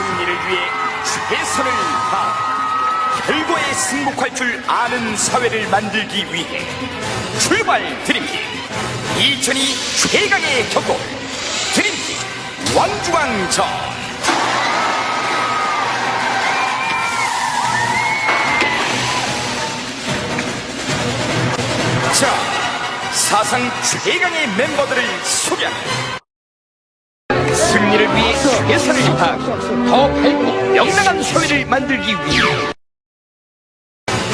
승리를 위해 최선을 다 결과에 승복할 줄 아는 사회를 만들기 위해 출발 드림팀 2002 최강의 격돌 드림팀 왕중왕전. 자 사상 최강의 멤버들을 소개합니다 승리를 위해 최선을 다하고 더 밝고 명랑한 사회를 만들기 위해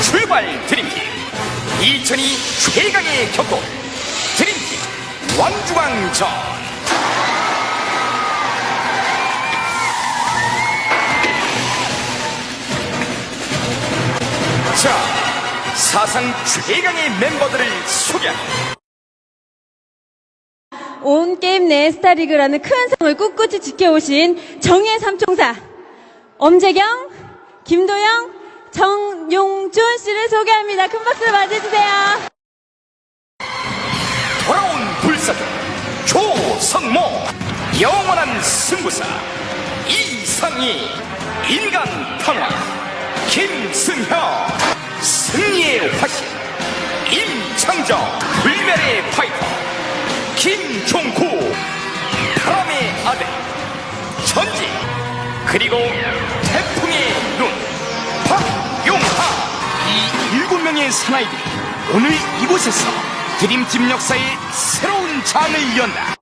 출발 드림팀. 2002 최강의 격돌 드림팀 왕중왕전. 자 사상 최강의 멤버들을 소개합니다 온 게임 내 스타리그라는 큰 상을 꿋꿋이 지켜오신 정예 삼총사 엄재경, 김도영, 정용준 씨를 소개합니다. 큰 박수로 맞이해주세요. 돌아온 불사조 조성모 영원한 승부사 이상희 인간 탄화 김승현 승리의 화신 임창정 불멸의 파이터 김종구 바람의 아들 전지 그리고 태풍의 눈 박용하 이 일곱 명의 사나이들이 오늘 이곳에서 드림팀 역사의 새로운 장을 연다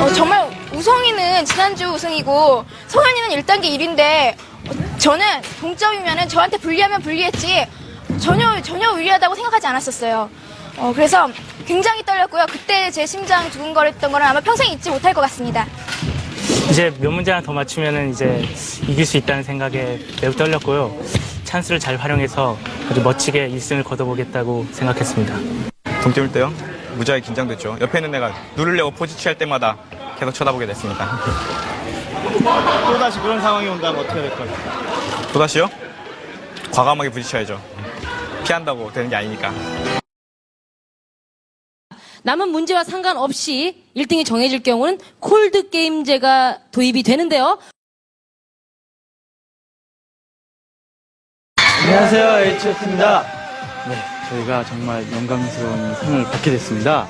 어, 정말 우성이는 지난주 우승이고 성현이는 1단계 1인데 저는 동점이면 저한테 불리하면 불리했지 전혀 전혀 유리하다고 생각하지 않았었어요. 어, 그래서 굉장히 떨렸고요. 그때 제 심장 두근거렸던 거는 아마 평생 잊지 못할 것 같습니다. 이제 몇 문제 하나 더 맞추면은 이제 이길 수 있다는 생각에 매우 떨렸고요. 찬스를 잘 활용해서 아주 멋지게 1승을 거둬보겠다고 생각했습니다. 동점일 때요? 무지하게 긴장됐죠. 옆에 있는 애가 누르려고 포지 취할 때마다 계속 쳐다보게 됐습니다. 또다시 그런 상황이 온다면 어떻게 될 거예요? 또다시요? 과감하게 부딪혀야죠. 피한다고 되는 게 아니니까. 남은 문제와 상관없이 1등이 정해질 경우는 콜드 게임제가 도입이 되는데요. 안녕하세요, H였습니다. 네, 저희가 정말 영광스러운 상을 받게 됐습니다.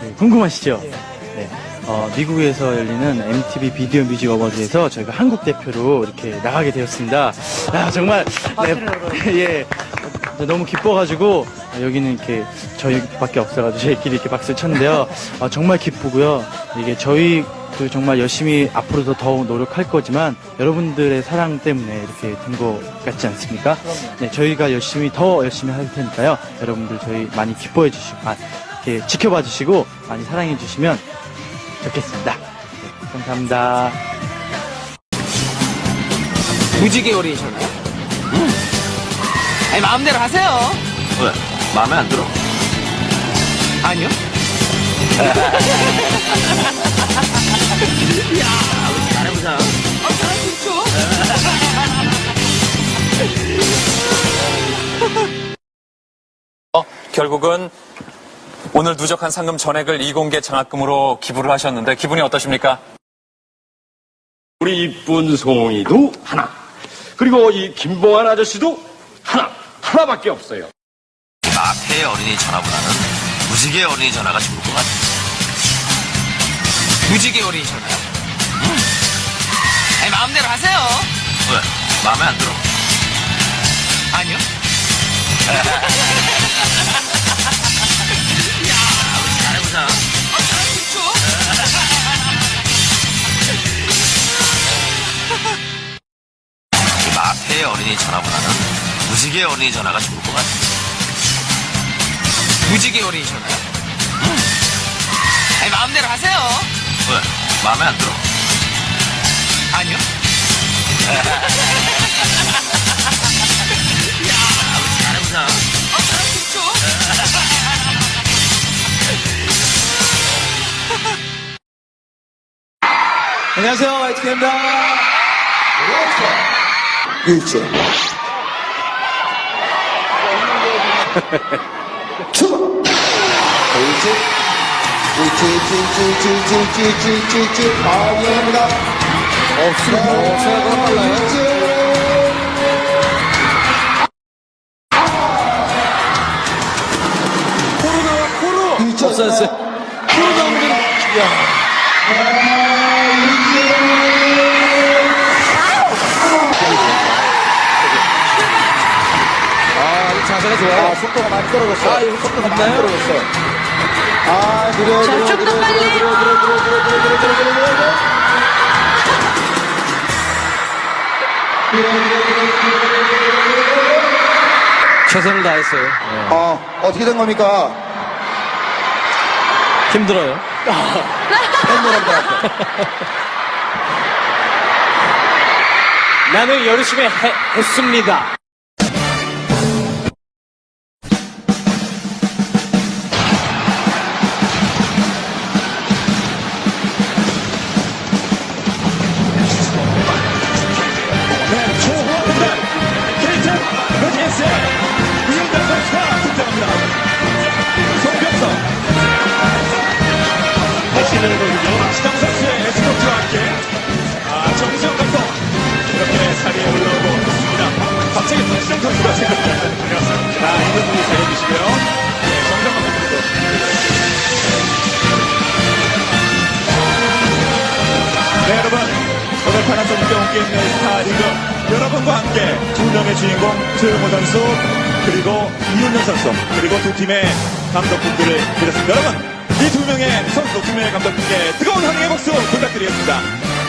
네, 궁금하시죠? 네, 어, 미국에서 열리는 MTV 비디오 뮤직 어워즈에서 저희가 한국 대표로 이렇게 나가게 되었습니다. 아, 정말, 네, 예, 어, 너무 기뻐가지고 어, 여기는 이렇게 저희밖에 없어가지고 저희끼리 이렇게 박수를 쳤는데요. 어, 정말 기쁘고요. 이게 저희 그 정말 열심히 앞으로도 더 노력할 거지만 여러분들의 사랑 때문에 이렇게 된 것 같지 않습니까? 네, 저희가 열심히 더 열심히 할 테니까요. 여러분들 저희 많이 기뻐해 주시고, 아, 이렇게 지켜봐 주시고 많이 사랑해 주시면 좋겠습니다. 네, 감사합니다. 무지개 어린이잖아요. 아니 마음대로 하세요. 왜? 마음에 안 들어? 아니요. 잘해보자. 어, 결국은 오늘 누적한 상금 전액을 이공계 장학금으로 기부를 하셨는데 기분이 어떠십니까? 우리 이쁜 송이도 하나. 그리고 이 김봉환 아저씨도 하나. 하나밖에 없어요. 마페의 어린이 전화보다는 무지개 어린이 전화가 좋을 것 같아. 무지개 어린이잖아요. 아니 마음대로 하세요. 왜? 마음에 안 들어? 아니요. 잘해보자. 이 마페의 어린이 전화보다는 무지개 어린이 전화가 좋을 것 같아. 무지개 어린이잖아요. 아니 마음대로 하세요. 왜? 마음에 안 들어? 아니요. 잘해보자. 안녕하세요, 화이트입니다. 일제. 출발! 일제. 일제, 일제, 일제, 일제, 일제, 일제, 아이입니다. 없습니다. 생각보다 빨라요. 코로 나와, 코로! 없어졌어요. 코로 나오면 야. 자세가 좋아요. 아, 속도가 많이 떨어졌어. 아, 여기 속도가 많이 떨어졌어. 아, 느려, 느려, 자, 좀더 느려, 빨리. 느려, 느려, 느려, 느려, 느려, 느려, 느려, 느려, 느려, 느려. 최선을 다했어요. 어, 어떻게 된 겁니까? 힘들어요. 나는 열심히 해- 했습니다. 1점의 주인공 최용호 선수 그리고 이윤영 선수 그리고 두 팀의 감독분들을 모셨습니다. 여러분 이 두 명의 선수 두 명의 감독분께 뜨거운 환영의 박수 부탁드리겠습니다.